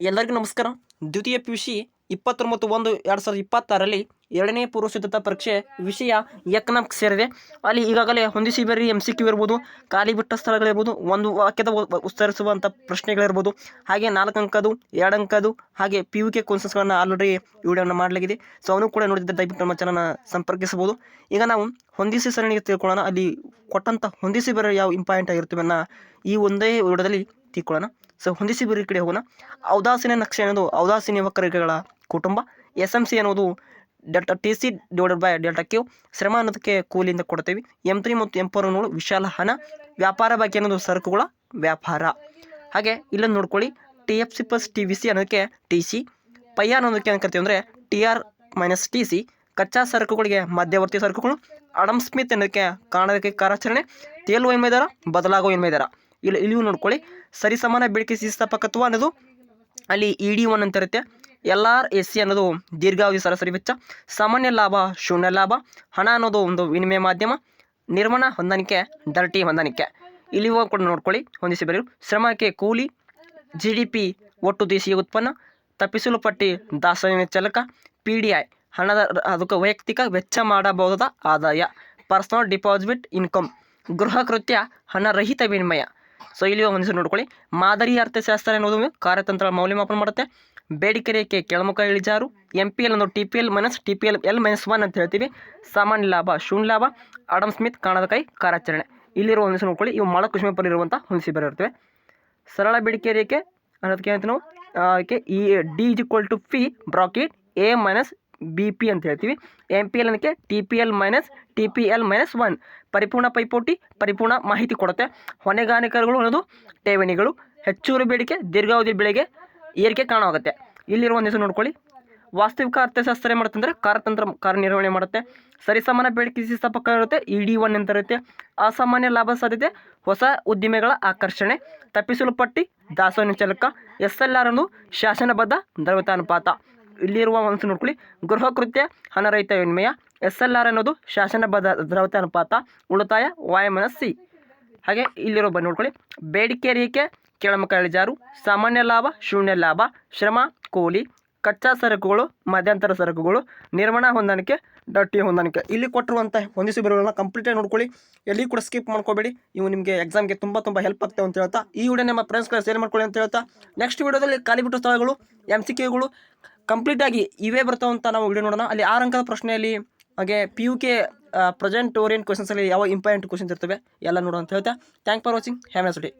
ಎಲ್ಲರಿಗೂ ನಮಸ್ಕಾರ. ದ್ವಿತೀಯ ಪಿ ಯು ಸಿ ಇಪ್ಪತ್ತೊಂಬತ್ತು ಒಂದು ಎರಡು ಸಾವಿರದ ಇಪ್ಪತ್ತಾರರಲ್ಲಿ ಎರಡನೇ ಪೂರ್ವ ಸಿದ್ಧತಾ ಪರೀಕ್ಷೆ ವಿಷಯ ಎಕನಾಮಿಕ್ಸ್ ಸೇರಿದೆ. ಅಲ್ಲಿ ಈಗಾಗಲೇ ಹೊಂದಿಸಿ ಬೇರೆ ಎಂ ಸಿ ಕ್ಯೂ ಇರ್ಬೋದು, ಖಾಲಿ ಬಿಟ್ಟ ಸ್ಥಳಗಳಿರ್ಬೋದು, ಒಂದು ವಾಕ್ಯದ ಉತ್ತರಿಸುವಂಥ ಪ್ರಶ್ನೆಗಳಿರ್ಬೋದು, ಹಾಗೆ ನಾಲ್ಕು ಅಂಕದು ಎರಡು ಅಂಕದು ಹಾಗೆ ಪಿ ಯು ಕೆ ಕೋನ್ಸಸ್ಗಳನ್ನು ಆಲ್ರೆಡಿ ವಿಡಿಯೋನ ಮಾಡಲಾಗಿದೆ. ಸೊ ಅವನು ಕೂಡ ನೋಡಿದ್ರೆ ದಯವಿಟ್ಟು ನಮ್ಮ ಚಾನಲ್ನ ಸಂಪರ್ಕಿಸಬಹುದು. ಈಗ ನಾವು ಹೊಂದಿಸಿ ಸರಣಿಗೆ ತಿಳ್ಕೊಳ್ಳೋಣ. ಅಲ್ಲಿ ಕೊಟ್ಟಂಥ ಹೊಂದಿಸಿ ಬೇರೆ ಯಾವ ಇಂಪಾರ್ಟೆಂಟ್ ಆಗಿರ್ತೀವಿ ಅನ್ನೋ ಈ ಒಂದೇ ವಿಡಿಯೋದಲ್ಲಿ ತಿಳ್ಕೊಳ್ಳೋಣ. ಸೊ ಹೊಂದಿಸಿ ಬರೀ ಕಡೆ ಹೋಗೋಣ. ಔದಾಸೀನ ನಕ್ಷೆ ಅನ್ನೋದು ಔದಾಸೀನ ವಕ್ರರೇಖೆಗಳ ಕುಟುಂಬ. ಎಸ್ ಎಂ ಸಿ ಅನ್ನೋದು delta T C divided by delta Q ಶ್ರಮ ಅನ್ನೋದಕ್ಕೆ ಕೂಲಿಯಿಂದ ಕೊಡ್ತೀವಿ. ಎಂ ತ್ರೀ ಮತ್ತು ಎಂ ಫೋರ್ ಅನ್ನೋದು ವಿಶಾಲ ಹಣ. ವ್ಯಾಪಾರ ಬಾಕಿ ಅನ್ನೋದು ಸರಕುಗಳ ವ್ಯಾಪಾರ. ಹಾಗೆ ಇಲ್ಲೊಂದು ನೋಡ್ಕೊಳ್ಳಿ. T F C plus T V C ಅನ್ನೋದಕ್ಕೆ ಟಿ ಸಿ ಪೈ ಆರ್ ಅನ್ನೋದಕ್ಕೆ ಏನು ಕರಿತೀವಿ ಅಂದರೆ T R minus T C ಕಚ್ಚಾ ಸರಕುಗಳಿಗೆ ಮಧ್ಯವರ್ತಿ ಸರಕುಗಳು. ಅಡಮ್ ಸ್ಮಿತ್ ಅನ್ನೋದಕ್ಕೆ ಕಾಣೋದಕ್ಕೆ ಕಾರ್ಯಾಚರಣೆ. ತೇಲುವ ವಿನಿಮಯ ಬದಲಾಗುವ ವಿನಿಮಯ ದರ ಇಲ್ಲಿ ಇಲ್ಲಿಯೂ ನೋಡ್ಕೊಳ್ಳಿ. ಸರಿಸಮಾನ ಬೇಡಿಕೆ ಸ್ಥಿತಿಸ್ಥಾಪಕತ್ವ ಅನ್ನೋದು ಅಲ್ಲಿ ಇ ಡಿ ಒನ್ ಅಂತ ಇರುತ್ತೆ. ಎಲ್ ಆರ್ ಎಸ್ ಸಿ ಅನ್ನೋದು ದೀರ್ಘಾವಧಿ ಸರಾಸರಿ ವೆಚ್ಚ. ಸಾಮಾನ್ಯ ಲಾಭ, ಶೂನ್ಯ ಲಾಭ. ಹಣ ಅನ್ನೋದು ಒಂದು ವಿನಿಮಯ ಮಾಧ್ಯಮ. ನಿರ್ಮಾಣ ಹೊಂದಾಣಿಕೆ ದರ್ಟಿ ಹೊಂದಾಣಿಕೆ. ಇಲ್ಲಿ ಕೂಡ ನೋಡ್ಕೊಳ್ಳಿ, ಹೊಂದಿಸಿ ಬರೆಯಲು. ಶ್ರಮಕ್ಕೆ ಕೂಲಿ ಜಿ ಡಿ ಪಿ ಒಟ್ಟು ದೇಶೀಯ ಉತ್ಪನ್ನ. ತಪ್ಪಿಸಲು ಪಟ್ಟಿ ದಾಸವಿನ ಚಲಕ. ಪಿ ಡಿ ಐ ಹಣದ ಅದಕ್ಕೆ ವೈಯಕ್ತಿಕ ವೆಚ್ಚ ಮಾಡಬಹುದಾದ ಆದಾಯ. ಪರ್ಸನಲ್ ಡಿಪಾಸಿಟ್ ಇನ್ಕಮ್ ಗೃಹ ಕೃತ್ಯ, ಹಣರಹಿತ ವಿನಿಮಯ. ಸೊ ಇಲ್ಲಿ ಒಂದು ನೋಡ್ಕೊಳ್ಳಿ. ಮಾದರಿ ಅರ್ಥಶಾಸ್ತ್ರ ಎನ್ನುವುದು ಕಾರ್ಯತಂತ್ರ ಮೌಲ್ಯಮಾಪನ ಮಾಡುತ್ತೆ. ಬೇಡಿಕೆ ರೇಖೆ ಕೆಳಮುಖ ಇಳಿಜಾರು ಎಂ ಪಿ ಎಲ್ ಅನ್ನೋದು T P L minus T P L L minus one ಅಂತ ಹೇಳ್ತೀವಿ. ಸಾಮಾನ್ಯ ಲಾಭ, ಶೂನ್ಯ ಲಾಭ ಆಡಮ್ ಸ್ಮಿತ್ ಕಾಣದ ಕೈ, ಕಾರ್ಯಾಚರಣೆ. ಇಲ್ಲಿರುವ ಹೊಂದಿಸಿ ನೋಡ್ಕೊಳ್ಳಿ. ಇವು ಮಳ ಕುಷ್ಮೆ ಪರ ಇರುವಂಥ ಹೊಂದಿಸಿ ಇರುತ್ತೆ ಸರಳ ಬೇಡಿಕೆ ರೇಖೆ ಅನ್ನೋದಕ್ಕೆ ಏನಂತ ನಾವು? ಈ D equal to P bracket A minus B P ಅಂತ ಹೇಳ್ತೀವಿ. ಎಂ ಪಿ ಎಲ್ ಅನ್ನಕ್ಕೆ T P L minus T P L minus one ಪರಿಪೂರ್ಣ ಪೈಪೋಟಿ, ಪರಿಪೂರ್ಣ ಮಾಹಿತಿ ಕೊಡುತ್ತೆ. ಹೊಣೆಗಾರಿಕೆಗಳು ಅನ್ನೋದು ಠೇವಣಿಗಳು. ಹೆಚ್ಚುವರಿ ಬೇಡಿಕೆ, ದೀರ್ಘಾವಧಿ ಬೆಳೆಗೆ ಏರಿಕೆ ಕಾರಣವಾಗುತ್ತೆ. ಇಲ್ಲಿರುವ ಒಂದು ಹೆಸರು ನೋಡ್ಕೊಳ್ಳಿ. ವಾಸ್ತವಿಕ ಅರ್ಥಶಾಸ್ತ್ರ ಏನು ಮಾಡುತ್ತೆ ಅಂದರೆ ಕಾರ್ಯತಂತ್ರ ಕಾರ್ಯನಿರ್ವಹಣೆ ಮಾಡುತ್ತೆ. ಸರಿಸಮಾನ ಬೇಡಿಕೆ ಸ್ಥಾಪಕ ಇರುತ್ತೆ ಇ ಡಿ ಒನ್ ಅಂತ ಇರುತ್ತೆ. ಅಸಾಮಾನ್ಯ ಲಾಭ ಸಾಧ್ಯತೆ, ಹೊಸ ಉದ್ದಿಮೆಗಳ ಆಕರ್ಷಣೆ, ತಪ್ಪಿಸಲು ಪಟ್ಟಿ, ದಾಸೋಹ ಚಾಲಕ, ಎಸ್ ಎಲ್ ಆರ್ ಅನ್ನು ಶಾಸನಬದ್ಧ ದ್ರವ್ಯತಾನುಪಾತ. ಇಲ್ಲಿರುವ ಒಂದು ನೋಡ್ಕೊಳ್ಳಿ. ಗೃಹ ಕೃತ್ಯ ಹಣರಹಿತ ವಿನಿಮಯ ಎಸ್ ಎಲ್ ಆರ್ ಅನ್ನೋದು ಶಾಸನಬದ್ಧ ಅನುಪಾತ, ಉಳಿತಾಯ ವಾಯುಮನ ಸಿ ಹಾಗೆ ಇಲ್ಲಿರೋ ಬಂದು ನೋಡ್ಕೊಳ್ಳಿ. ಬೇಡಿಕೆ ರೇಖೆ ಕೆಳಮುಖ ಇಳಿಜಾರು ಸಾಮಾನ್ಯ ಲಾಭ, ಶೂನ್ಯ ಲಾಭ, ಶ್ರಮ, ಕೂಲಿ, ಕಚ್ಚಾ ಸರಕುಗಳು, ಮಧ್ಯಂತರ ಸರಕುಗಳು, ನಿರ್ವಹಣಾ ಹೊಂದಾಣಿಕೆ, ಡಟ್ಟಿ ಹೊಂದಾಣಿಕೆ. ಇಲ್ಲಿ ಕೊಟ್ಟಿರುವಂಥ ಹೊಂದಿಸಿ ಬರುವುಗಳನ್ನ ಕಂಪ್ಲೀಟಾಗಿ ನೋಡ್ಕೊಳ್ಳಿ. ಎಲ್ಲಿ ಕೂಡ ಸ್ಕಿಪ್ ಮಾಡ್ಕೋಬೇಡಿ. ಇವು ನಿಮಗೆ ಎಕ್ಸಾಮ್ಗೆ ತುಂಬ ತುಂಬ ಹೆಲ್ಪ್ ಆಗ್ತವೆ ಅಂತ ಹೇಳ್ತಾ, ಈ ವಿಡಿಯೋ ನಿಮ್ಮ ಫ್ರೆಂಡ್ಸ್ಗಳ ಶೇರ್ ಮಾಡ್ಕೊಳ್ಳಿ ಅಂತ ಹೇಳ್ತಾ ನೆಕ್ಸ್ಟ್ ವಿಡಿಯೋದಲ್ಲಿ ಖಾಲಿ ಬಿಟ್ಟು ಸ್ಥಳಗಳು ಎಂ ಸಿ ಕ್ಯೂಗಳು ಕಂಪ್ಲೀಟಾಗಿ ಇವೇ ಬರ್ತಾವೆ ಅಂತ ನಾವು ವಿಡಿಯೋ ನೋಡೋಣ. ಅಲ್ಲಿ ಆರು ಅಂಕದ ಪ್ರಶ್ನೆಯಲ್ಲಿ ಹಾಗೆ P U K present orient ಕ್ವಶನ್ಸಲ್ಲಿ ಯಾವ ಇಂಪಾರ್ಟೆಂಟ್ ಕ್ವಶನ್ಸ್ ಇರ್ತವೆ ಎಲ್ಲ ನೋಡೋ ಅಂತ ಹೇಳ್ತಾ. Thank for watching have a day